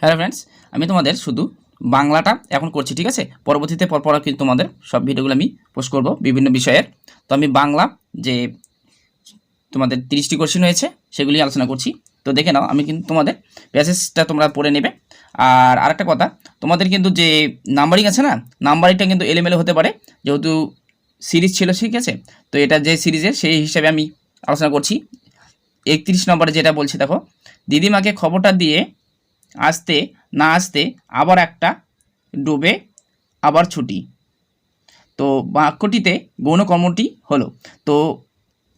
Hello friends আমি তোমাদের শুধু বাংলাটা এখন করছি, ঠিক আছে? পরবর্তীতে পরপর কিন্তু তোমাদের সব ভিডিওগুলো আমি পোস্ট করব বিভিন্ন বিষয়ের। তো আমি বাংলা যে তোমাদের তিরিশটি কোশ্চেন হয়েছে, সেগুলি আলোচনা করছি। তো দেখে নাও, আমি কিন্তু তোমাদের প্যাসেজটা তোমরা পড়ে নেবে। আর আরেকটা কথা, তোমাদের কিন্তু যে নাম্বারিং আছে না নাম্বারিংটা কিন্তু এলোমেলো হতে পারে। যেহেতু সিরিজ ছিল, ঠিক আছে? তো এটা যে সিরিজের সেই হিসাবে আমি আলোচনা করছি। একত্রিশ নম্বরে যেটা বলছি, দেখো, দিদিমাকে খবরটা দিয়ে আসতে না আসতে আবার একটা ডুবে আবার ছুটি। তো বাক্যটিতে গৌণ কর্মটি হলো। তো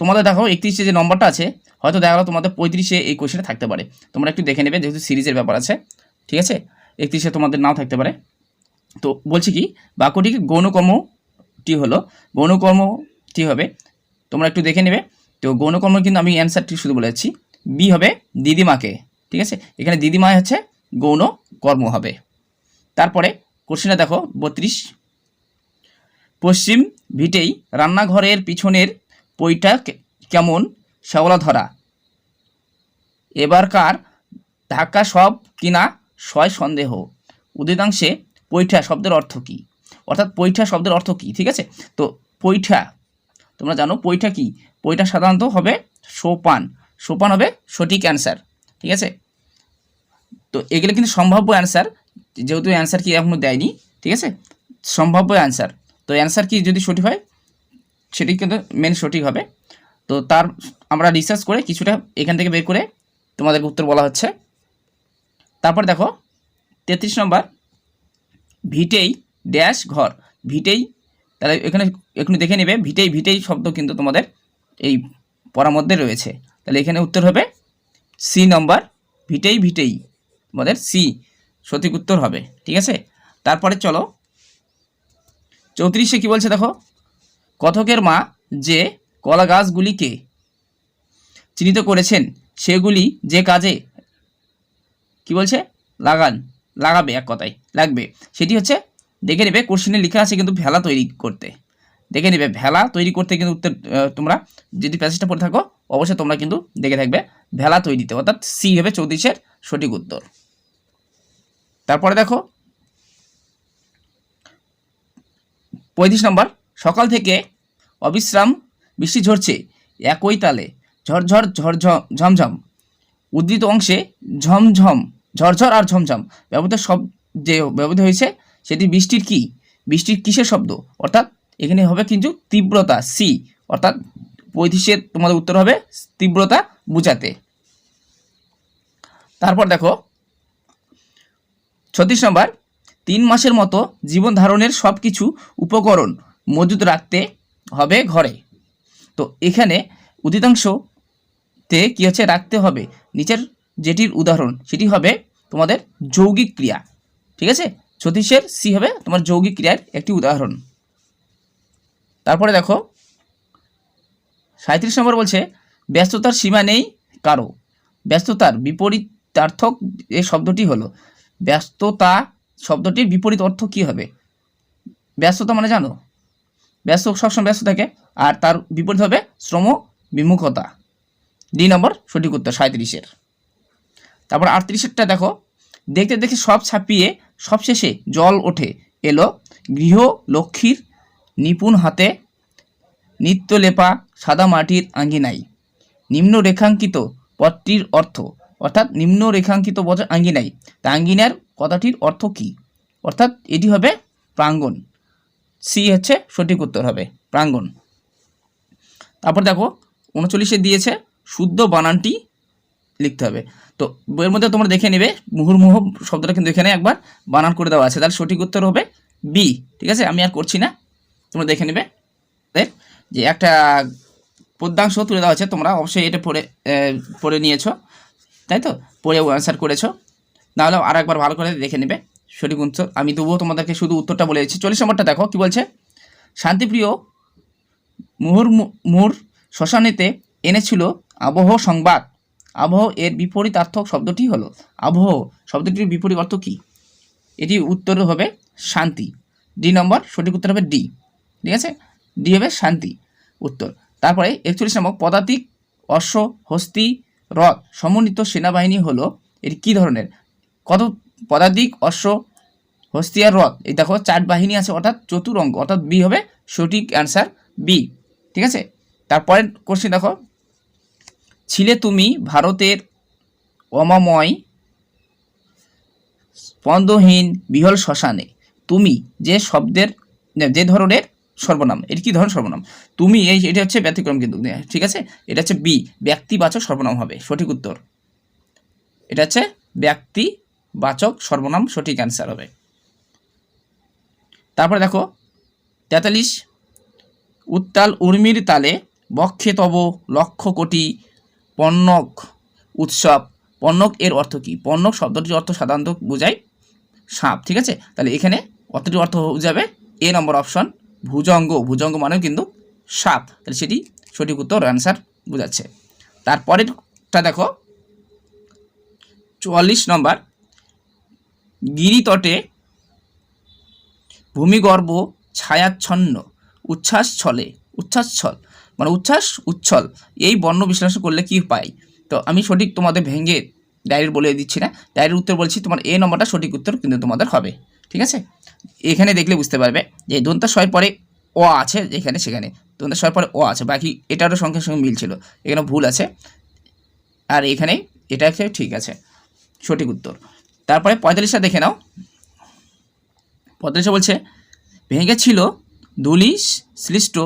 তোমাদের দেখো একত্রিশে যে নম্বরটা আছে, হয়তো দেখা গেলো তোমাদের পঁয়ত্রিশে এই কোশ্চেনে থাকতে পারে। তোমরা একটু দেখে নেবে যেহেতু সিরিজের ব্যাপার আছে, ঠিক আছে? একত্রিশে তোমাদের নাও থাকতে পারে। তো বলছি কি বাক্যটিকে গৌণকর্মটি হলো, গৌণকর্মটি হবে, তোমরা একটু দেখে নেবে। তো গৌণকর্ম কিন্তু আমি অ্যান্সারটি শুধু বলে যাচ্ছি বি হবে দিদিমাকে। ঠিক আছে? এখানে দিদিমা হচ্ছে গৌণ কর্ম হবে। তারপরে কোশ্চেনটা দেখো, বত্রিশ। পশ্চিম ভিটেই রান্নাঘরের পিছনের পইটা কেমন? শ্যাওলা ধরা এবারকার ঢাকা সব কিনা সয় সন্দেহ। উদিতাংশে পৈঠা শব্দের অর্থ কী? অর্থাৎ পৈঠা শব্দের অর্থ কী? ঠিক আছে? তো পৈঠা তোমরা জানো পৈঠা কি? পৈঠা সাধারণত হবে সোপান। সোপান হবে সঠিক অ্যান্সার। ঠিক আছে? তো এগুলো কিন্তু সম্ভাব্য অ্যান্সার যেহেতু অ্যান্সার কি এখনও দেয়নি, ঠিক আছে? সম্ভাব্য অ্যান্সার তো অ্যান্সার কি যদি সঠিক হয়, সেটি কিন্তু মেন সঠিক হবে। তো তার আমরা রিসার্চ করে কিছুটা এখান থেকে বের করে তোমাদেরকে উত্তর বলা হচ্ছে। তারপর দেখো, তেত্রিশ নম্বর, ভিটেই ড্যাশ ঘর। ভিটেই, তাহলে এখানে এখানে দেখে নেবে, ভিটেই ভিটেই শব্দ কিন্তু তোমাদের এই পড়ার মধ্যে রয়েছে। তাহলে এখানে উত্তর হবে সি নম্বর ভিটেই ভিটেই তোমাদের সি সঠিক উত্তর হবে, ঠিক আছে? তারপরে চলো, চৌত্রিশে কি বলছে দেখো? কথকের মা যে কলা গাছগুলিকে চিহ্নিত করেছেন, সেগুলি যে কাজে কি বলছে? লাগান, লাগাবে এক কথায়, লাগবে। সেটি হচ্ছে, দেখে নেবে কোশ্চেনে লেখা আছে কিন্তু ভেলা তৈরি করতে। দেখে নেবে। ভেলা তৈরি করতে কিন্তু উত্তর তোমরা যদি প্যাসেজটা পড়ে থাকো, অবশ্যই তোমরা কিন্তু দেখে থাকবে ভেলা তৈরিতে। অর্থাৎ সি হবে চৌত্রিশের সঠিক উত্তর। তারপরে দেখো, পঁয়ত্রিশ নম্বর, সকাল থেকে অবিশ্রাম, বৃষ্টি ঝরছে একই তালে, ঝরঝর ঝরঝম ঝমঝম। উদ্ধৃত অংশে ঝমঝম, ঝরঝর আর ঝমঝম। ব্যবহৃত সব যে, ব্যবহৃত হয়েছে সেটি বৃষ্টির কি? বৃষ্টির কিসের শব্দ? অর্থাৎ এখানে হবে কিন্তু তীব্রতা সি অর্থাৎ পঁয়ত্রিশের তোমাদের উত্তর হবে তীব্রতা বুঝাতে। তারপর দেখো, ছত্রিশ নম্বর, তিন মাসের মতো জীবন ধারণের সব কিছু উপকরণ মজুত রাখতে হবে ঘরে। তো এখানে উদিতাংশতে কী হচ্ছে রাখতে হবে। নিচের যেটির উদাহরণ, সেটি হবে তোমাদের যৌগিক ক্রিয়া। ঠিক আছে? ছত্রিশের সি হবে তোমার যৌগিক ক্রিয়ার একটি উদাহরণ। তারপরে দেখো সাঁত্রিশ নম্বর বলছে, ব্যস্ততার সীমা নেই কারও। ব্যস্ততার বিপরীতার্থক এই শব্দটি হলো, ব্যস্ততা শব্দটির বিপরীত অর্থ কী হবে? ব্যস্ততা মানে জানো? ব্যস্ত, সবসময় ব্যস্ত থাকে, আর তার বিপরীত হবে শ্রম বিমুখতা। ডি নম্বর সঠিক উত্তর সাঁত্রিশের তারপর আটত্রিশেরটা দেখো, দেখতে দেখে সব ছাপিয়ে সবশেষে জল ওঠে, এলো গৃহ, লক্ষ্মীর নিপুণ হাতে নিত্য লেপা সাদা মাটির আঙ্গিনাই। নিম্ন রেখাঙ্কিত পদটির অর্থ, অর্থাৎ নিম্ন রেখাঙ্কিত পদ আঙ্গিনাই। তা আঙ্গিনার কথাটির অর্থ কী? অর্থাৎ এটি হবে প্রাঙ্গণ। সি হচ্ছে সঠিক উত্তর হবে প্রাঙ্গণ। তারপর দেখো, উনচল্লিশে দিয়েছে শুদ্ধ বানানটি লিখতে হবে। তো বইয়ের মধ্যে তোমরা দেখে নেবে, মুহুর্মুহ শব্দটা কিন্তু এখানে একবার বানান করে দেওয়া আছে। তাহলে সঠিক উত্তর হবে বি ঠিক আছে? আমি আর করছি না। তোমরা দেখে নেবে। যে একটা পদ্যাংশ তুলে দেওয়া হচ্ছে তোমরা অবশ্যই এটা পড়ে পড়ে নিয়েছো। তাই তো? পড়ে অ্যান্সার করেছ। নাহলে আর একবার ভালো করে দেখে নেবে। সঠিক উত্তর আমি তবুও তোমাদেরকে শুধু উত্তরটা বলে দিচ্ছি। চল্লিশ নম্বরটা দেখো, কি বলছে? শান্তিপ্রিয়, মুহুর মুহুর্মুহুর শ্মশানেতে এনেছিল আবহ সংবাদ। আবহ এর বিপরীত বিপরীতার্থক শব্দটি হলো, আবহ শব্দটির বিপরীত অর্থ কী? এটি উত্তর হবে শান্তি। ডি নম্বর, সঠিক উত্তর হবে ডি। ঠিক আছে? ডি হবে শান্তি। উত্তর। তারপরে একচল্লিশ নম্বর, পদাতিক, অশ্ব, হস্তি রথ সমন্বিত সেনাবাহিনী হলো এটি কী ধরনের? কত পদাতিক, অশ্ব হস্তিয়ার রথ এই দেখো চার বাহিনী আছে, অর্থাৎ চতুরঙ্গ, অর্থাৎ বি হবে সঠিক অ্যান্সার বি ঠিক আছে? তারপরে কোশ্চেন দেখো। ছিলে তুমি ভারতের অমাময়, স্পন্দহীন, বিহল শ্মশানে। তুমি যে শব্দের, যে ধরনের সর্বনাম এর কি ধরনের সর্বনাম? তুমি এই, এটা হচ্ছে ব্যতিক্রম কিন্তু ঠিক আছে? এটা হচ্ছে বি, ব্যক্তিবাচক সর্বনাম হবে, সঠিক উত্তর। এটা হচ্ছে ব্যক্তিবাচক সর্বনাম, সঠিক অ্যান্সার হবে। তারপরে দেখো, তেতাল্লিশ, উত্তাল উর্মির তালে বক্ষে তব লক্ষ কোটি পণ্যক উৎসব। পণ্যক এর অর্থ কী? পণ্যক শব্দটির অর্থ সাধারণত বোঝায় সাপ, ঠিক আছে? তাহলে এখানে অর্থটির অর্থ যাবে এ নম্বর অপশন ভুজঙ্গ ভুজঙ্গ মানেও কিন্তু সাপ। তাহলে সেটি সঠিক উত্তর অ্যান্সার বোঝাচ্ছে। তারপরেরটা দেখো, চুয়াল্লিশ নম্বর, গিরিতটে ভূমিগর্ভ ছায়াচ্ছন্ন উচ্ছ্বাস ছলে উচ্ছ্বাস ছল মানে উচ্ছ্বাস উচ্ছল এই বর্ণ বিশ্লেষণ করলে কি পাই? তো আমি সঠিক তোমাদের ভেঙে ডায়েরির বলে দিচ্ছি না। ডায়েরির উত্তর বলছি, তোমার এ নম্বরটা সঠিক উত্তর কিন্তু তোমাদের হবে। ঠিক আছে? এখানে দেখলে বুঝতে পারবে যে দন্তা ছয় পরে অ আছে যেখানে সেখানে। দন্তা ছয় পরে অ আছে, বাকি এটারও সংখ্যার সঙ্গে মিল ছিল। এখানে ভুল আছে। আর এখানে এটা ঠিক আছে, সঠিক উত্তর। তারপরে পঁয়তাল্লিশটা দেখে নাও। পঁয়তাল্লিশে বলছে, ভেঙে ছিল দুলিশ সৃষ্ট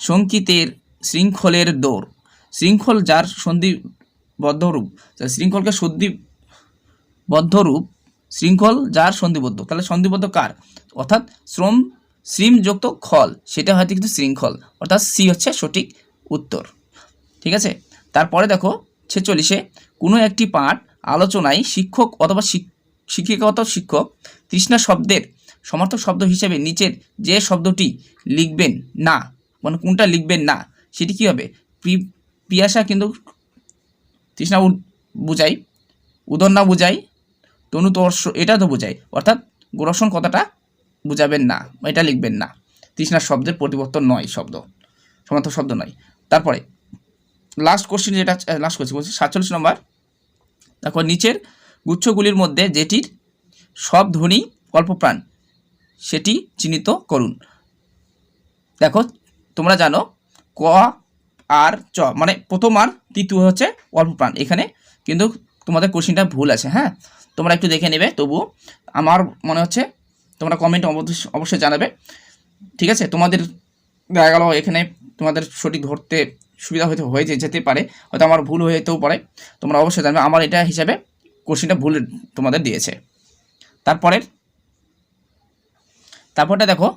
সংকিতের শৃঙ্খলের দৌড়। শৃঙ্খল যার সন্ধিবদ্ধ রূপ শৃঙ্খলকে সন্ধিবদ্ধ রূপ শৃঙ্খল যার সন্ধিবদ্ধ। তাহলে সন্ধিবদ্ধ কার? অর্থাৎ শ্রম, শ্রীমযুক্ত খল, সেটা হয়তো কিন্তু শৃঙ্খল। অর্থাৎ সি হচ্ছে সঠিক উত্তর। ঠিক আছে? তারপরে দেখো, ছেচল্লিশে, কোনো একটি পাঠ আলোচনায় শিক্ষক অথবা শিক- শিক্ষিকা তৃষ্ণা শব্দের সমর্থক শব্দ হিসেবে নিচের যে শব্দটি লিখবেন না মানে কোনটা লিখবেন না, সেটি কী হবে? পিয়াসা কিন্তু তৃষ্ণা বুঝাই উদর না বুঝাই তনুতর্ষ এটা তো বোঝায়। অর্থাৎ গোরক্ষণ কথাটা বুঝাবেন না, এটা লিখবেন না। তৃষ্ণার শব্দের পরিবর্তন নয়, শব্দ। সমার্থক শব্দ নয়। তারপরে লাস্ট কোশ্চেন যেটা লাস্ট কোশ্চেন বলছি, সাতচল্লিশ নম্বর। তারপর নিচের গুচ্ছগুলির মধ্যে যেটির সব ধ্বনি অল্পপ্রাণ সেটি চিহ্নিত করুন। দেখো, তোমরা জানো, ক, আর, চ মানে প্রথম আর, তৃতীয় হচ্ছে অল্পপ্রাণ এখানে কিন্তু তোমাদের কোশ্চিনটা ভুল আছে হ্যাঁ? তোমরা একটু দেখে নেবে তবু আমার মনে হচ্ছে তোমরা কমেন্ট অবশ্যই জানাবে। ঠিক আছে? তোমাদের দেখা গেল এখানে তোমাদের সঠিক ধরতে সুবিধা হয়তো হয়ে যেতে পারে, হয়তো আমার ভুল হয়ে যেতেও পারে, তোমরা অবশ্যই জানবে। আমার এটা হিসাবে কোশ্চিনটা ভুল তোমাদের দিয়েছে। তারপরে তারপরটা দেখো,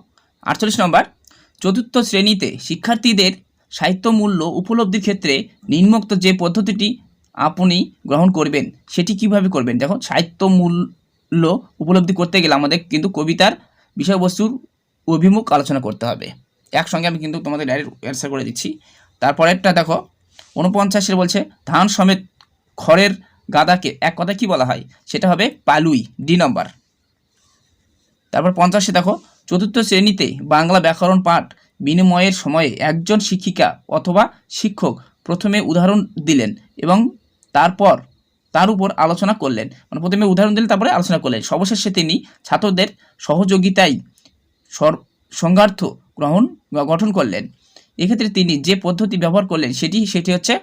আটচল্লিশ নম্বর, চতুর্থ শ্রেণীতে শিক্ষার্থীদের সাহিত্য মূল্য উপলব্ধির ক্ষেত্রে নিম্নোক্ত যে পদ্ধতিটি আপনি গ্রহণ করবেন, সেটি কীভাবে করবেন? দেখো, সাহিত্য মূল্য উপলব্ধি করতে গেলে আমাদের কিন্তু কবিতার বিষয়বস্তুর অভিমুখ আলোচনা করতে হবে। একসঙ্গে আমি কিন্তু তোমাদের ডাইরেক্ট অ্যান্সার করে দিচ্ছি। তারপরেরটা দেখো উনপঞ্চাশের বলছে, ধান সমেত খড়ের গাদাকে এক কথা কি বলা হয়? সেটা হবে পালুই, ডি নম্বর। তারপর পঞ্চাশে দেখো, চতুর্থ শ্রেণীতে বাংলা ব্যাকরণ পাঠ বিনিময়ের সময়ে একজন শিক্ষিকা অথবা শিক্ষক প্রথমে উদাহরণ দিলেন এবং তারপর তার উপর আলোচনা করলেন। মানে প্রথমে উদাহরণ দিলেন, তারপরে আলোচনা করলেন। সর্বশেষে তিনি ছাত্রদের সহযোগিতায় সংজ্ঞার্থ গ্রহণ গঠন করলেন। এক্ষেত্রে তিনি যে পদ্ধতি ব্যবহার করলেন সেটি সেটি হচ্ছে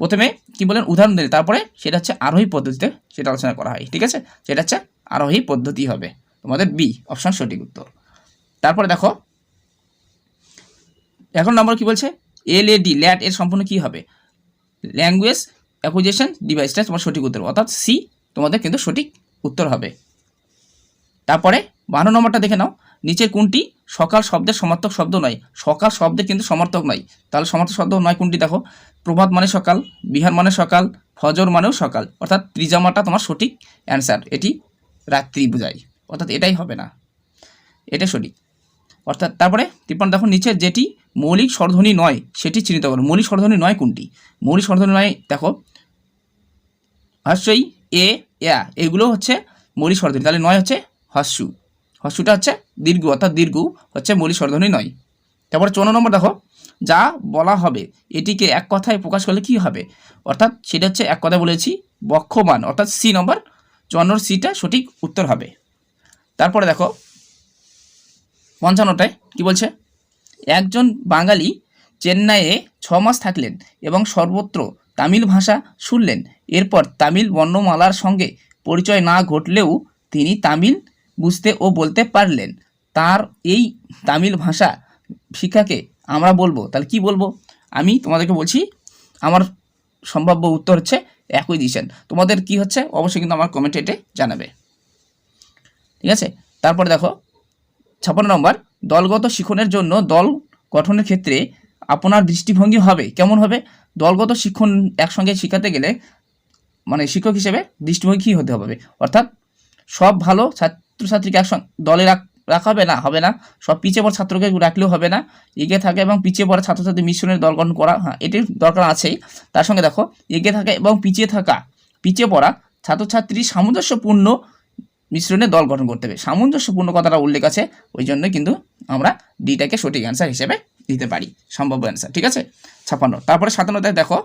প্রথমে কি বলেন? উদাহরণ দিলেন, তারপরে সেটা হচ্ছে আরোহী পদ্ধতিতে সেটা আলোচনা করা হয়, ঠিক আছে? সেটা হচ্ছে আরোহী পদ্ধতি হবে। তোমাদের বি, অপশন সঠিক উত্তর। তারপরে দেখো, এখন নম্বর কি বলছে? এল এ ডি, ল্যাট, এর সম্পূর্ণ কি হবে? ল্যাঙ্গুয়েজ অ্যাকুইজেশন ডিভাইসটা তোমার সঠিক উত্তর অর্থাৎ সি তোমাদের কিন্তু সঠিক উত্তর হবে। তারপরে বান্ন নম্বরটা দেখে নাও। নিচের কোনটি? সকাল শব্দের সমার্থক শব্দ নয়। সকাল শব্দের কিন্তু সমর্থক নয়। তাহলে সমার্থক শব্দ নয় কোনটি দেখো? প্রভাত মানে সকাল, বিহার মানে সকাল, ফজর মানেও সকাল। অর্থাৎ ত্রিজামাটা তোমার সঠিক অ্যান্সার এটি রাত্রি বোঝায়। অর্থাৎ এটাই হবে না। এটা সঠিক। অর্থাৎ তারপরে তিপ্পান্ন দেখো নিচে যেটি মৌলিক স্বরধ্বনি নয়, সেটি চিহ্নিত করো। মৌলিক স্বরধ্বনি নয় কোনটি? মৌলিক স্বরধ্বনি নয়, দেখো হস্যই এ এয়া এগুলো হচ্ছে মৌলিক স্বরধ্বনি তাহলে নয় হচ্ছে হস্যু। হস্যুটা হচ্ছে দীর্ঘ, অর্থাৎ দীর্ঘ হচ্ছে মৌলিক স্বরধ্বনি নয়। তারপরে চৌন্ন নম্বর দেখো, যা বলা হবে, এটিকে এক কথায় প্রকাশ করলে কি হবে? অর্থাৎ সেটা হচ্ছে এক কথায় বলেছি, বক্ষমান, অর্থাৎ সি নম্বর চুয়ান্নর সিটা সঠিক উত্তর হবে। তারপরে দেখো, পঞ্চান্নটায় কি বলছে? একজন বাঙালি চেন্নাইয়ে ছ মাস থাকলেন এবং সর্বত্র তামিল ভাষা শুনলেন। এরপর তামিল বর্ণমালার সঙ্গে পরিচয় না ঘটলেও তিনি তামিল বুঝতে ও বলতে পারলেন। তার এই তামিল ভাষা শিক্ষাকে আমরা বলব। তাহলে কি বলব? আমি তোমাদেরকে বলছি, আমার সম্ভাব্য উত্তর হচ্ছে একই দিয়েছেন তোমাদের কি হচ্ছে অবশ্যই কিন্তু আমার কমেন্টে এটা জানাবে। ঠিক আছে? তারপরে দেখো, ছাপ্পান্ন নম্বর, দলগত শিক্ষণের জন্য দল গঠনের ক্ষেত্রে আপনার দৃষ্টিভঙ্গি হবে। কেমন হবে? দলগত শিক্ষণ একসঙ্গে শেখাতে গেলে মানে শিক্ষক হিসেবে দৃষ্টিভঙ্গি হতে হবে? অর্থাৎ সব ভালো ছাত্রছাত্রীকে একসঙ্গে দলে রাখ রাখা হবে না হবে না। সব পিছিয়ে পড়া ছাত্রকে রাখলেও হবে না, এগিয়ে থাকে এবং পিছিয়ে পড়া ছাত্রছাত্রী মিশ্রণের দল গঠন করা হ্যাঁ এটির দরকার আছেই। তার সঙ্গে দেখো, এগিয়ে থাকা এবং পিছিয়ে থাকা, পিছিয়ে পড়া ছাত্রছাত্রী সামঞ্জস্যপূর্ণ মিশ্রণে দল গঠন করতে হবে। সামঞ্জস্যপূর্ণ কথাটা উল্লেখ আছে, ওই জন্য কিন্তু আমরা ডিটাকে সঠিক অ্যান্সার হিসেবে দিতে পারি, সম্ভাব্য অ্যান্সার ঠিক আছে? ছাপান্ন তারপরে সাতান্নতে দেখো।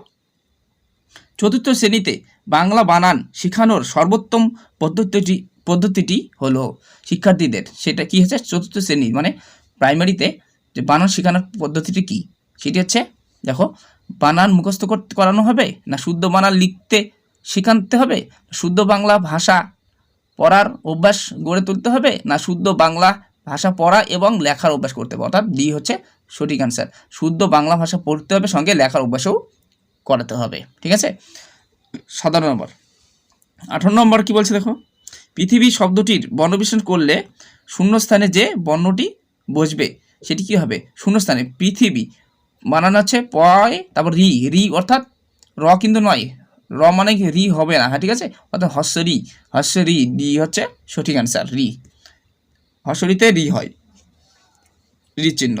চতুর্থ শ্রেণীতে বাংলা বানান শেখানোর সর্বোত্তম পদ্ধতিটি পদ্ধতিটি হলো শিক্ষার্থীদের, সেটা কি হচ্ছে? চতুর্থ শ্রেণি মানে প্রাইমারিতে যে বানান শেখানোর পদ্ধতিটি কি? সেটি হচ্ছে, দেখো, বানান মুখস্থ করতে করানো হবে না শুদ্ধ বানান লিখতে শেখানতে হবে? শুদ্ধ বাংলা ভাষা পড়ার অভ্যাস গড়ে তুলতে হবে না শুদ্ধ বাংলা ভাষা পড়া এবং লেখার অভ্যাস করতে হবে? অর্থাৎ ডি হচ্ছে সঠিক অ্যান্সার শুদ্ধ বাংলা ভাষা পড়তে হবে, সঙ্গে লেখার অভ্যাসও করাতে হবে, ঠিক আছে? সাধারণ নম্বর। আঠারো নম্বর কি বলছে দেখো? পৃথিবী শব্দটির বর্ণবিশ্লেষণ করলে শূন্যস্থানে যে বর্ণটি বসবে, সেটি কি হবে? শূন্যস্থানে পৃথিবী। বানানো হচ্ছে পয়, তারপর রি। রি অর্থাৎ র কিন্তু নয়। র মানে কি? রি হবে না হ্যাঁ ঠিক আছে? অর্থাৎ হস্য রি হস্য রি হচ্ছে সঠিক অ্যান্সার রি। হস্যরিতে রি হয়। রি চিহ্ন।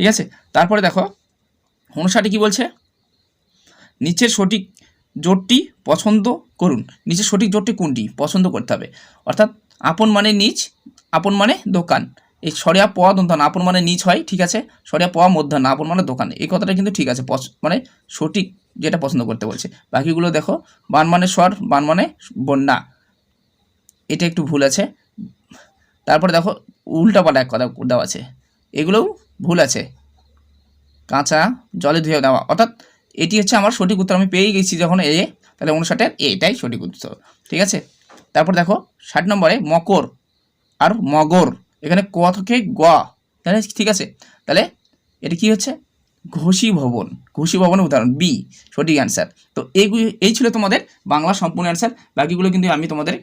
ঠিক আছে? তারপরে দেখো অনুসারটি কি বলছে? নিচের সঠিক জোটটি পছন্দ করুন। নিচের সঠিক জোটটি কোনটি? পছন্দ করতে হবে। অর্থাৎ আপন মানে নিচ, আপন মানে দোকান। এই সরিয়া, প, দন্তান, আপন মানে নিচ হয়, ঠিক আছে? সরিয়া, প, মধ্যাহ্ন, আপন মানে দোকান। এই কথাটা কিন্তু ঠিক আছে। মানে সঠিক যেটা পছন্দ করতে বলছে। বাকিগুলো দেখো, বান মানে স্বর, বান মানে বন্যা। এটা একটু ভুল আছে। তারপরে দেখো, উল্টা পাল্টা এক কথা দেওয়া আছে। এগুলোও ভুল আছে। কাঁচা জলে ধুয়ে দেওয়া। অর্থাৎ এটি হচ্ছে আমার সঠিক উত্তর। আমি পেয়ে গেছি যখন এ, তাহলে অনুসাটের এটাই সঠিক উত্তর। ঠিক আছে? তারপর দেখো, ষাট নম্বরে মকর আর মগর। এখানে ক থেকে গ। তাহলে ঠিক আছে? তাহলে এটা কি হচ্ছে? ঘোষী ভবন। ঘোষী ভবনের উদাহরণ বি, সঠিক অ্যান্সার তো এইগুলি এই ছিল তোমাদের বাংলা সম্পূর্ণ অ্যান্সার বাকিগুলো কিন্তু আমি তোমাদের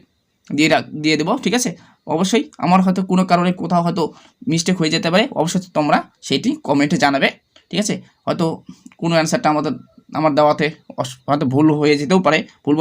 দিয়ে দিয়ে দেবো, ঠিক আছে? অবশ্যই আমার হয়তো কোনো কারণে কোথাও হয়তো মিস্টেক হয়ে যেতে পারে, অবশ্যই তোমরা সেইটি কমেন্টে জানাবে, ঠিক আছে? হয়তো কোনো অ্যান্সারটা আমাদের আমার দেওয়াতে হয়তো ভুল হয়ে যেতেও পারে, ভুল